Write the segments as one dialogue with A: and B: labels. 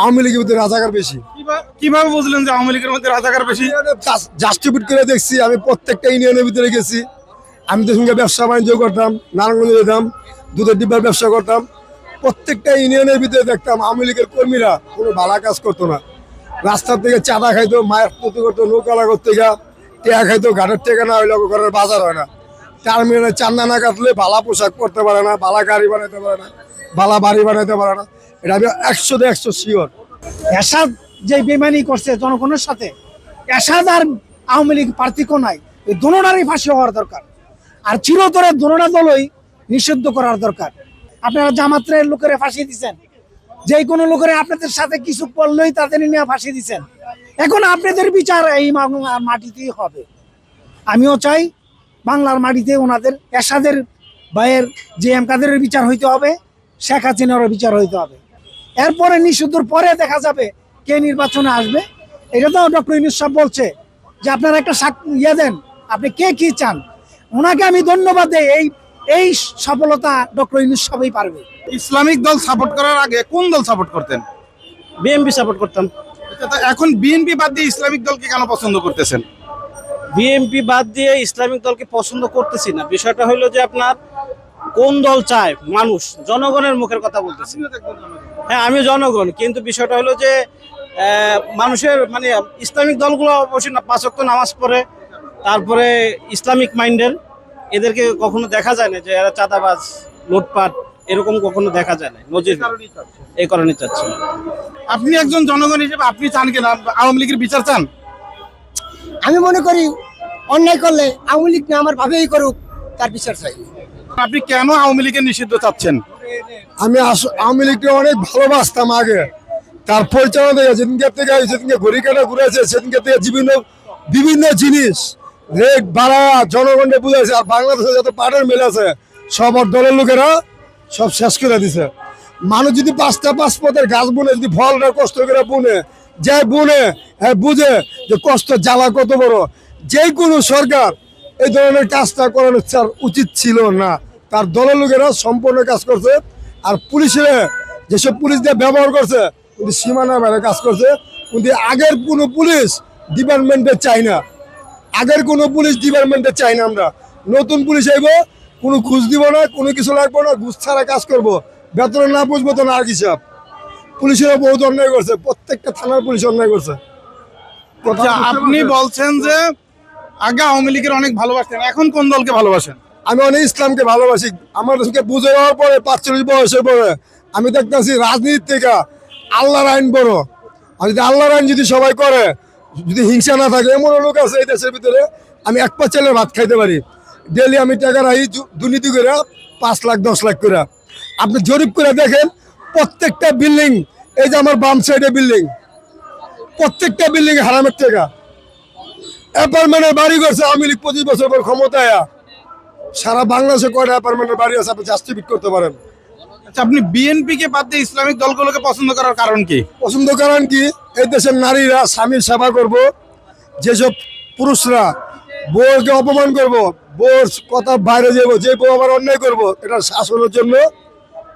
A: আওয়ামী লীগের মধ্যে রাজাকার বেশি।
B: কীভাবে বুঝলেন যে আওয়ামী লীগের মধ্যে রাজাকার বেশি?
A: জাস্টিফিট করে দেখছি আমি প্রত্যেকটা ইউনিয়নের ভিতরে গেছি। আমি তো সঙ্গে ব্যবসা বাণিজ্য করতাম নারায়ণগঞ্জে যেতাম দুধের ডিব্বার ব্যবসা করতাম। প্রত্যেকটা ইউনিয়নের ভিতরে দেখতাম আওয়ামী লীগের কর্মীরা কোনো ভালো কাজ করতো না। রাস্তার থেকে চাঁদা খাইতো মায়ের প্রতি করতো নৌকালা করতে গা টেয়া খাইতো ঘাটের থেকে না হইলে ঘরের বাজার হয় না। টার্মিনালে চান্দা না কাটলে ভালা পোশাক পরতে পারে না ভালা গাড়ি বানাইতে পারে না। ভালা বাড়ি বানাইতে পারে না। এটা আমি একশো de একশো শিওর
C: এসাদ যে বেমানি করছে জনগণের সাথে এসাদ আর আওয়ামী লীগ পার্থক্য নাই। এই দোনোটারই ফাঁসি হওয়ার দরকার। আর চিরতরে দোনোটা দলই নিষিদ্ধ করার দরকার। আপনারা জামাতের লোকেরা ফাঁসি দিচ্ছেন যে কোনো লোকেরা আপনাদের সাথে কিছু করলেই তাদের নিয়ে ফাঁসি দিচ্ছেন এখন আপনাদের বিচার এই মাটিতেই হবে। আমিও চাই বাংলার মাটিতে ওনাদের, এরশাদের, ভাইয়ের, যে এম কাদেরের বিচার হইতে হবে। শেখ হাসিনারও বিচার হইতে হবে। এরপরে নিষিদ্ধর পরে দেখা যাবে কে নির্বাচনে আসবে। এটা তো ডক্টর ইউনুস সাহেব বলছে যে আপনারা একটা সাক- ইয়ে দেন আপনি কে কি চান? ওনাকে আমি ধন্যবাদ দেই এই এই সফলতা ডক্টর ইউনুস সবই পারবে।
B: ইসলামিক দল সাপোর্ট করার আগে কোন দল সাপোর্ট করতেন?
D: বিএমপি সাপোর্ট করতাম।
B: আচ্ছা, তা এখন বিএনপি বাদ দিয়ে ইসলামিক দলকে কেন পছন্দ করতেছেন?
D: বিএমপি বাদ দিয়ে ইসলামিক দলকে পছন্দ করতেছি না? বিষয়টা হলো যে আপনার কোন দল চায়? মানুষ। জনগণের মুখের কথা বলতেছি। হ্যাঁ আমি জনগণ। কিন্তু বিষয়টা হলো যে মানুষের মানে ইসলামিক দলগুলো অবশ্যই না পাঁচ ওয়াক্ত নামাজ পড়ে তারপরে ইসলামিক মাইন্ডের। এদেরকে কখনো দেখা যায় না যে এরা চাঁদাবাজ লুটপাট এরকম কখনো দেখা যায় না। নজির এই কারণে চাচ্ছি।
B: আপনি একজন জনগণ হিসেবে আপনি চান কিনা? আওয়ামী লীগের বিচার চান?
E: আমি মনে করি অন্যায় করলে আওয়ামী লীগ না আমার ভাবেই করুক তার বিচার চাই।
B: আপনি কেন আওয়ামী লীগের নিষিদ্ধ চাচ্ছেন?
A: আমি আওয়ামী লীগকে অনেক ভালোবাসতাম আগে। তার পরিচালনা থেকে, যেদিনকে থেকে, যেদিনকে ঘড়ি কাটা ঘুরেছে, সেদিনকে থেকে বিভিন্ন বিভিন্ন জিনিস রেট বাড়া, জনগণকে বুঝেছে আর বাংলাদেশে যত পাটের মিল আছে, সব দলের লোকেরা সব শেষ করে দিছে। মানুষ যদি পাঁচটা পাঁচ পথের গাছ বুনে, যদি ফলটা কষ্ট করে বুনে, যে বুনে হ্যাঁ বুঝে যে কষ্ট জ্বালা কত বড়। যে কোনো সরকার এই ধরনের কাজটা করানো তার উচিত ছিল না। তার দলের লোকেরা সম্পূর্ণ কাজ করছে আর পুলিশের যেসব পুলিশ দিয়ে ব্যবহার করছে কিন্তু সীমানা বাইরে কাজ করছে। কিন্তু আগের কোনো পুলিশ ডিপার্টমেন্টে চাই না। আগের কোনো পুলিশ ডিপার্টমেন্টে চাই না আমরা। নতুন পুলিশ আইব কোনো ঘুষ দিব না কোনো কিছু লাগবে না ঘুষ ছাড়া কাজ করব। বেতন না বুঝব তো না আর হিসাব পুলিশেরও বহুত অন্যায় করছে প্রত্যেকটা থানার পুলিশ অন্যায় করছে।
B: আচ্ছা, আপনি বলছেন যে আগে আওয়ামী লীগের অনেক ভালোবাসতেন। এখন কোন দলকে ভালোবাসেন?
A: আমি অনেক ইসলামকে ভালোবাসি। আমার বুঝে যাওয়ার পরে পাঁচচল্লিশ বয়সের পরে আমি দেখতেছি রাজনীতি থেকে আল্লাহর আইন বড়। আর যদি আল্লাহর আইন যদি সবাই করে, যদি হিংসা না থাকে এমন লোক আছে এই দেশের ভিতরে, আমি এক পা চালের ভাত খাইতে পারি। ডেলি আমি টাকা রাখি দুর্নীতি করে পাঁচ লাখ, দশ লাখ করে আপনি জরিপ করে দেখেন, প্রত্যেকটা বিল্ডিং, এই যে আমার বাম সাইডে বিল্ডিং, প্রত্যেকটা বিল্ডিং হারামের টাকা। অ্যাপার্টমেন্টের বাড়ি করছে আওয়ামী লীগ পঁচিশ বছর পর ক্ষমতায়। সারা বাংলাদেশে কয়টা অ্যাপার্টমেন্টের বাড়ি আছে আপনি জাস্টিফিট করতে পারেন?
B: আচ্ছা আপনি বিএনপি কে বাদ দিয়ে ইসলামিক দলগুলোকে পছন্দ করার কারণ কি?
A: পছন্দ করেন কি? এই দেশের নারীরা স্বামীর সেবা করব যেসব পুরুষরা বউকে অপমান করব বউর কথা বাইরে যাব যে বউ আবার অন্যায় করব এটা শাসনের জন্য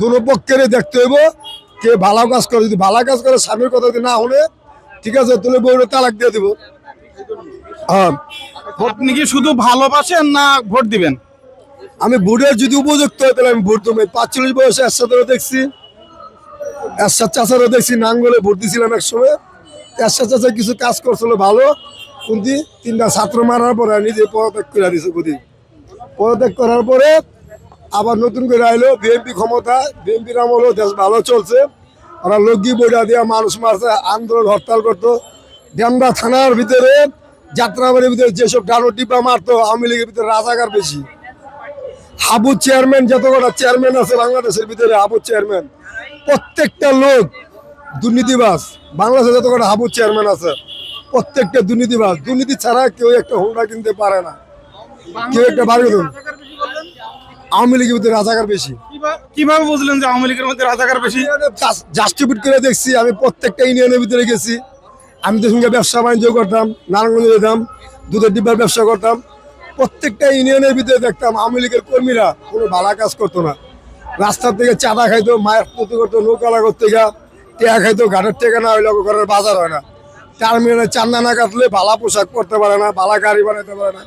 A: দুনো পক্ষেরই দেখতে হইব। কে ভালো কাজ করে যদি ভালো কাজ করে স্বামীর কথা যদি না হলে ঠিক আছে তাহলে বউরে তালাক দিয়ে দিব।
B: আপনি কি শুধু ভালোবাসেন না ভোট দিবেন?
A: আমি ভোটের যদি উপযুক্ত হয় তাহলে আমি ভোট দেবো। পাঁচচল্লিশ বয়সে এরশাদেরও দেখছি। এরশাদ চাচারও দেখছি নাঙ্গলে ভোট দিয়েছিলাম একসময়। এরশাদ চাচা কিছু কাজ করছিল ভালো। কিন্তু তিনটা ছাত্র মারার পরে নিজে পদত্যাগ করে দিছে বুঝি। পদত্যাগ করার পরে আবার নতুন করে আইলো বিএনপি ক্ষমতা। বিএনপির আমলো দেশ ভালো চলছে। ওরা লগি বইটা দিয়ে মানুষ মারছে আন্দোলন হরতাল করতো। ডেমরা থানার ভিতরে যাত্রাবাড়ির ভিতরে যেসব ডানো টিপা মারতো আওয়ামী লীগের ভিতরে রাজাকার বেশি। হাবু চেয়ারম্যান যত কটা চেয়ারম্যান আছে বাংলাদেশের ভিতরে হাবু চেয়ারম্যান। প্রত্যেকটা লোক দুর্নীতিবাস বাংলাদেশে যত কটা হাবু চেয়ারম্যান আছে প্রত্যেকটা দুর্নীতিবাস দুর্নীতি ছাড়া কেউ একটা হোন্ডা কিনতে পারে না। কেউ একটা বাড়ি আওয়ামী লীগের ভিতরে রাজাকার বেশি।
B: কিভা- কীভাবে বুঝলেন যে আওয়ামী লীগের মধ্যে রাজাকার বেশি?
A: জাস্টিফিট করে দেখছি আমি প্রত্যেকটা ইউনিয়নের ভিতরে গেছি। আমি তো সঙ্গে ব্যবসা বাণিজ্য করতাম, নারায়ণগঞ্জে যেতাম, দুধের ডিব্বার ব্যবসা করতাম। প্রত্যেকটা ইউনিয়নের ভিতরে দেখতাম আওয়ামী লীগের কর্মীরা কোনো ভালো কাজ করতো না। রাস্তার থেকে চাঁদা খাইতো, মায়ের প্রতি করতো নৌকালা করতে গা টেকা খাইতো, ঘাটের টেকা না হইলে ঘরের বাজার হয় না। টার্মিনালে চান্দা না কাটলে ভালা পোশাক পরতে পারে না ভালা গাড়ি বানাইতে পারে না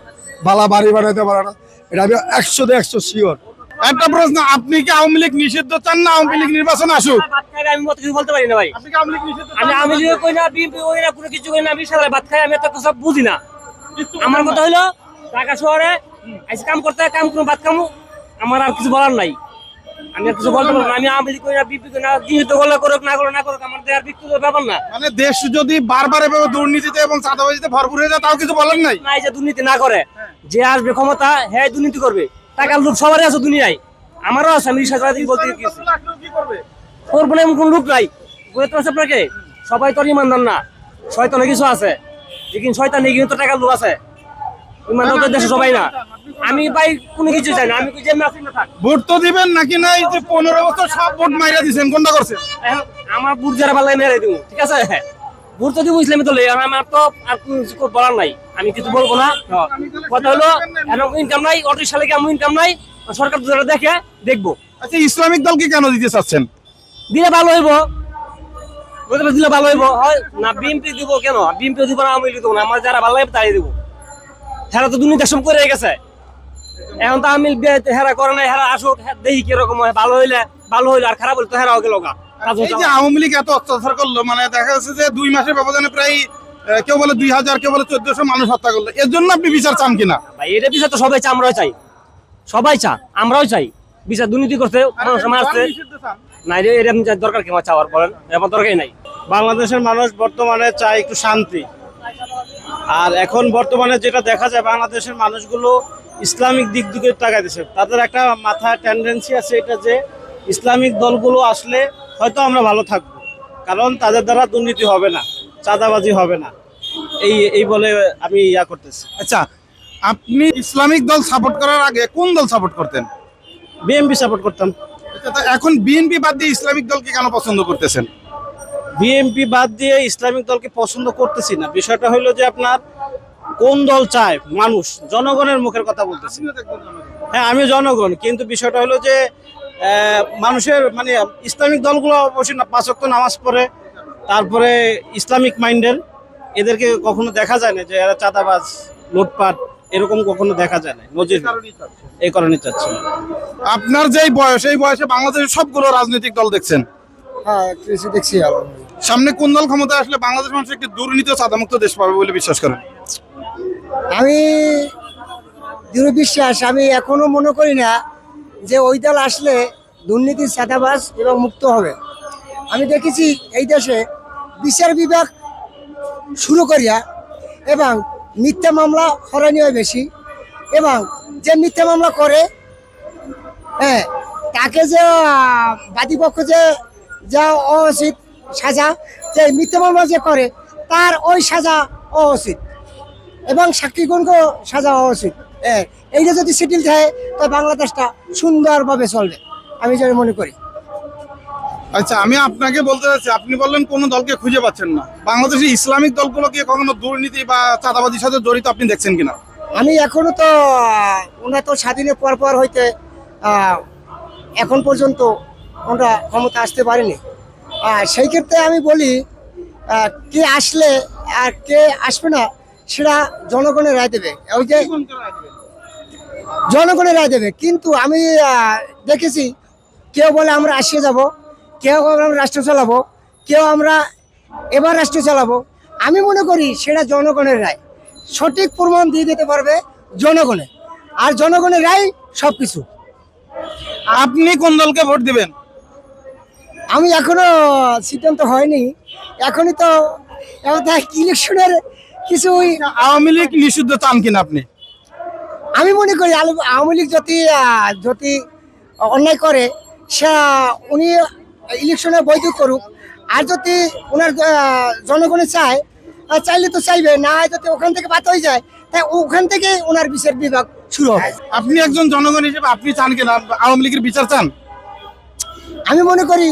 A: ভালা বাড়ি বানাইতে পারে না। এটা আমি একশো একশো শিওর
B: একটা প্রশ্ন আপনি কি আওয়ামী লীগ নিষিদ্ধ চান না আওয়ামী লীগ নির্বাচন আসুক?
F: আমি মত কিছু বলতে পারি না ভাই।
B: আপনি আওয়ামী লীগ নিষিদ্ধ চান
F: আমি
B: না?
F: আমি লিগে? কই না বিএনপি কই না কোনো কিছু কই না আমি সারা ভাত খাই আমি এত সব বুঝি না। আমার কথা হলো ঢাকা শহরে কাম করতে কাম কোনো ভাত খামু। আমার আর কিছু বলার নাই। আমি কিছু বলতে পারব না। আমি আওয়ামী লীগ কই না বিএনপি না দিহিত করলে করুক না করুক না করুক আমার ব্যাপার না।
B: মানে দেশ যদি বারবার এভাবে দুর্নীতিতে এবং চাঁদাবাজিতে ভরপুর হয়ে যায় তাও কিছু বলার নাই?
F: নাই যে দুর্নীতি না করে। যে আসবে ক্ষমতা হ্যাঁ দুর্নীতি করবে। টাকার লোক সবারই আছে দুনিয়ায়। আমারও আছে আমি বলতে গেছি। করব না এমন কোন লোক নাই বুঝতে পারছে আপনাকে সবাই তো ইমানদার না। শয়তানের কিছু আছে। লেকিন শয়তান কিন্তু টাকার লোক আছে। ইমানদার তো দেশে সবাই না। আমি ভাই কোনো কিছু চাই না আমি আছি না থাক।
B: ভোট তো দিবেন নাকি নাই? যে পনেরো বছর সব ভোট মাইরা দিচ্ছেন কোনটা করছেন?
F: আমার বুট যারা ভালো মেরে দিব ঠিক আছে? তো দিব ইসলামী আমার তো আর কিছু বলার নাই। আমি কিছু বলব না। কথা হলো ইনকাম নাই অটো সালে কেমন ইনকাম নাই? সরকার যারা দেখে দেখব।
B: আচ্ছা ইসলামিক দলকে কেন দিতে চাচ্ছেন?
F: দিলে ভালো হইব। দিলে ভালো হইব। হয় না বিএমপি দিব কেন? বিএমপি দিব না আমি দিব না আমার যারা ভালো লাগে তাই দিব। হেরা তো দুর্নীতি সব করে গেছে। এখন তো আমি হেরা করে নাই হেরা আসুক দেখি কীরকম হয় ভালো হইলে ভালো হইলে আর খারাপ হইলে তো হেরাও গেল গা।
B: এই যে আওয়ামী লীগ এত অত্যাচার করল মানে দেখা যাচ্ছে যে দুই মাসের ব্যবধানে প্রায় কেউ বলে দুই হাজার কেউ বলে চোদ্দশো মানুষ হত্যা করল। এর জন্য আপনি বিচার চান কিনা?
F: ভাই এটা বিচার তো সবাই আমরাও চাই। সবাই চা আমরাও চাই। বিচার দুর্নীতি করতে মানুষ মারছে না এটা এরকম দরকার কি চাওয়ার বলেন? দরকারই নাই।
D: বাংলাদেশের মানুষ বর্তমানে চায় একটু শান্তি। আর এখন বর্তমানে যেটা দেখা যায় বাংলাদেশের মানুষগুলো ইসলামিক দিক দিকে তাকাইতেছে। তাদের একটা মাথায় টেন্ডেন্সি আছে এটা যে ইসলামিক দলগুলো আসলে হয়তো আমরা ভালো থাকব। কারণ তাদের দ্বারা দুর্নীতি হবে না চাঁদাবাজি হবে না। এই এই বলে আমি ইয়া করতেছি।
B: আচ্ছা আপনি ইসলামিক দল সাপোর্ট করার আগে কোন দল সাপোর্ট করতেন?
D: বিএমপি সাপোর্ট করতাম।
B: আচ্ছা, এখন বিএনপি বাদ দিয়ে ইসলামিক দলকে কেন পছন্দ করতেছেন?
D: বিএমপি বাদ দিয়ে ইসলামিক দলকে পছন্দ করতেছি না। বিষয়টা হলো যে আপনার কোন দল চায়? মানুষ জনগণের মুখের কথা বলতেছি। হ্যাঁ আমি জনগণ। কিন্তু বিষয়টা হলো যে মানুষের মানে ইসলামিক দলগুলো অবশ্যই না পাঁচ ওয়াক্ত নামাজ পড়ে তারপরে ইসলামিক মাইন্ডের। এদেরকে কখনো দেখা যায় না যে এরা চাঁদাবাজ লুটপাট এরকম কখনো দেখা যায় না। নজির এই কারণে চাচ্ছি।
B: আপনার যেই বয়স এই বয়সে বাংলাদেশের সবগুলো রাজনৈতিক দল দেখছেন?
A: হ্যাঁ দেখছি
B: সামনে কোন দল ক্ষমতায় আসলে বাংলাদেশ মানুষ একটি দুর্নীতি দেশ পাবে বলে বিশ্বাস করেন?
E: আমি দৃঢ় বিশ্বাস আমি এখনও মনে করি না যে ওই দল আসলে দুর্নীতির সাদাবাস এবং মুক্ত হবে। আমি দেখেছি এই দেশে বিচার বিভাগ শুরু করিয়া এবং মিথ্যা মামলা হরানি হয় বেশি এবং যে মিথ্যা মামলা করে হ্যাঁ তাকে যে বাদীপক্ষ যে যা অউচিত সাজা যে মিথ্যা মামলা যে করে তার ওই সাজা অউচিত এবং সাক্ষীগণকে সাজা হ্যাঁ, এইটা যদি সেটেল থাকে তো বাংলাদেশটা সুন্দরভাবে চলবে। আমি যেটা মনে করি।
B: আচ্ছা আমি আপনাকে বলতে চাচ্ছি আপনি বললেন কোন দলকে খুঁজে পাচ্ছেন না। বাংলাদেশের ইসলামিক দলগুলোকে কখনো দুর্নীতি বা চাঁদাবাজির সাথে জড়িত আপনি দেখছেন কিনা?
E: আমি এখনও তো ওনারা তো স্বাধীনের পর পর হইতে এখন পর্যন্ত ওনারা ক্ষমতা আসতে পারেনি। আর সেই ক্ষেত্রে আমি বলি কে আসলে আর কে আসবে না সেটা জনগণের রায় দেবে। ওই যে জনগণের রায় দেবে। কিন্তু আমি দেখেছি কেউ বলে আমরা আসিয়ে যাব কেউ বলে আমরা রাষ্ট্র চালাবো কেউ আমরা এবার রাষ্ট্র চালাবো। আমি মনে করি সেটা জনগণের রায়। সঠিক প্রমাণ দিয়ে দিতে পারবে জনগণে। আর জনগণের রায় সব কিছু
B: আপনি কোন দলকে ভোট দিবেন?
E: আমি এখনও সিদ্ধান্ত হয়নি। এখনই তো ইলেকশনের কিছু
B: আওয়ামী লীগ নিষিদ্ধ চান কিনা আপনি?
E: আমি মনে করি আলু- আওয়ামী লীগ যদি যদি অন্যায় করে সে উনি ইলেকশনে বৈধ করুক। আর যদি ওনার জনগণে চায় চাইলে তো চাইবে না হয় যদি ওখান থেকে বাদ হয়ে যায় তাই ওখান থেকে ওনার বিচার বিভাগ শুরু হবে।
B: আপনি একজন জনগণ হিসেবে আপনি চান কিনা আওয়ামী লীগের বিচার চান?
E: আমি মনে করি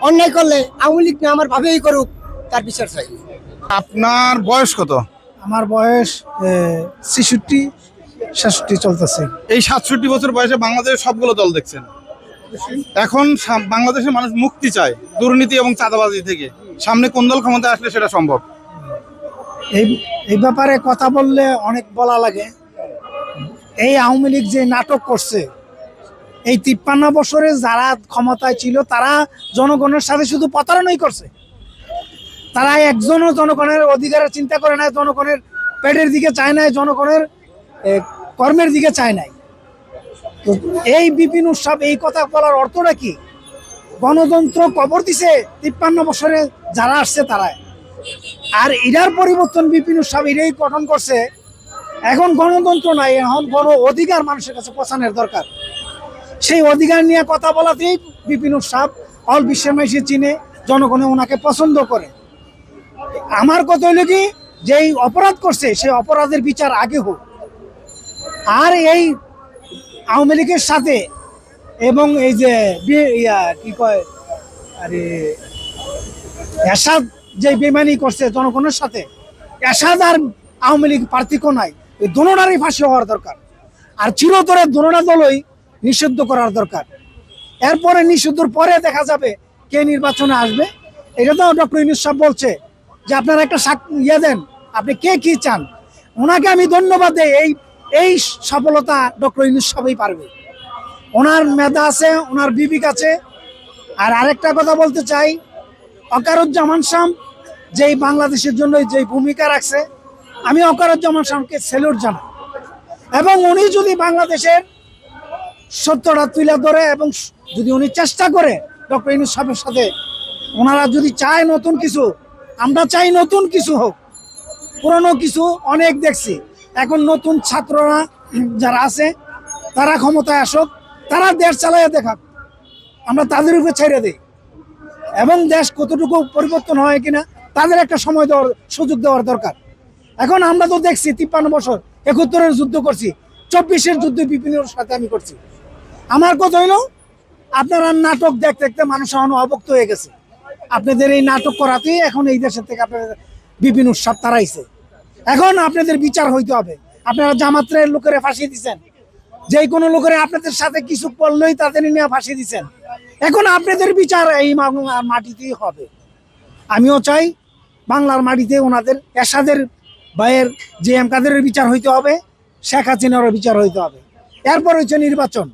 E: অন্যায় করলে আওয়ামী লীগ না আমার ভাবেই করুক তার বিচার চাই।
B: আপনার বয়স কত?
C: আমার বয়স ছেষট্টি। সাতষট্টি চলতেছে।
B: এই সাতষট্টি বছর বয়সে বাংলাদেশের সবগুলো দল দেখছেন। এখন বাংলাদেশের মানুষ মুক্তি চায় দুর্নীতি এবং চাঁদাবাজি থেকে। সামনে কোন দল ক্ষমতা আসলে সেটা সম্ভব?
C: এই এই ব্যাপারে কথা বললে অনেক বলা লাগে। এই আওয়ামী লীগ যে নাটক করছে এই তিপ্পান্ন বছরে যারা ক্ষমতায় ছিল তারা জনগণের সাথে শুধু প্রতারণাই করছে। তারা একজনও জনগণের অধিকারের চিন্তা করে নাই জনগণের পেটের দিকে চায় নাই জনগণের কর্মের দিকে চায় নাই। তো এই বিপিন উৎসব, এই কথা বলার অর্থটা কি গণতন্ত্র কবর দিছে তিপ্পান্ন বছরে যারা আসছে তারাই। আর এটার পরিবর্তন বিপিন উৎসব এটাই গঠন করছে, এখন গণতন্ত্র নাই, এখন গণ অধিকার মানুষের কাছে পৌঁছানোর দরকার। সেই অধিকার নিয়ে কথা বলাতেই বিপিন উৎসব অল বিশ্বের মাইসে চিনে, জনগণে ওনাকে পছন্দ করে। আমার কথা হইল কি যে এই অপরাধ করছে, সেই অপরাধের বিচার আগে হোক। আর এই আওয়ামী লীগের সাথে এবং এই যে ইয়া, কি কয়? আরে এরশাদ যে বেমানি করছে জনগণের সাথে এরশাদ আর আওয়ামী লীগ পার্থক্য নাই। এই দোনোটারই ফাঁসি হওয়ার দরকার। আর চিরতরে দোনোটা দলই নিষিদ্ধ করার দরকার। এরপরে নিষিদ্ধর পরে দেখা যাবে কে নির্বাচনে আসবে। এটা তো ডক্টর ইউনুস সাহেব বলছে যে আপনারা একটা ইয়ে দেন আপনি কে কি চান? ওনাকে আমি ধন্যবাদ দেই এই এই সফলতা ডক্টর ইউনুস সাহেবই পারবে। ওনার মেধা আছে, ওনার বিবেক আছে। আর আরেকটা কথা বলতে চাই, অকারুজ্জামান শাম যেই বাংলাদেশের জন্য যেই ভূমিকা রাখছে, আমি অকারুজ্জামান শামকে সেলুট জানাই। এবং উনি যদি বাংলাদেশের সত্যটা তুলে ধরে এবং যদি উনি চেষ্টা করে ডক্টর ইনুস সাহেবের সাথে, ওনারা যদি চায় নতুন কিছু, আমরা চাই নতুন কিছু হোক, পুরনো কিছু অনেক দেখছি। এখন নতুন ছাত্ররা যারা আছে, তারা ক্ষমতায় আসুক, তারা দেশ চালাইয়া দেখাক। আমরা তাদের উপরে ছেড়ে দিই। এবং দেশ কতটুকু পরিবর্তন হয় কিনা, তাদের একটা সময় দেওয়ার, সুযোগ দেওয়ার দরকার। এখন আমরা তো দেখছি, তিপ্পান্ন বছর, একাত্তরের যুদ্ধ করছি, চব্বিশের যুদ্ধ বিপিনের সাথে আমি করছি। আমার কথা হইল, আপনারা নাটক দেখতে দেখতে মানুষ এখন অবক্ত হয়ে গেছে। আপনাদের এই নাটক করাতেই এখন এই দেশের থেকে আপনাদের বিপিন উৎসব তারাইছে। এখন আপনাদের বিচার হইতে হবে। আপনারা জামাত্রের লোকেরা ফাঁসিয়ে দিচ্ছেন যে কোনো লোকেরা আপনাদের সাথে কিছু করলেই তাদের নিয়ে ফাঁসিয়ে দিচ্ছেন এখন আপনাদের বিচার এই মাটিতেই হবে। আমিও চাই বাংলার মাটিতে ওনাদের এরশাদের ভাইয়ের যে এম কাদেরের বিচার হইতে হবে, শেখ হাসিনারও বিচার হইতে হবে। এরপর হচ্ছে নির্বাচন।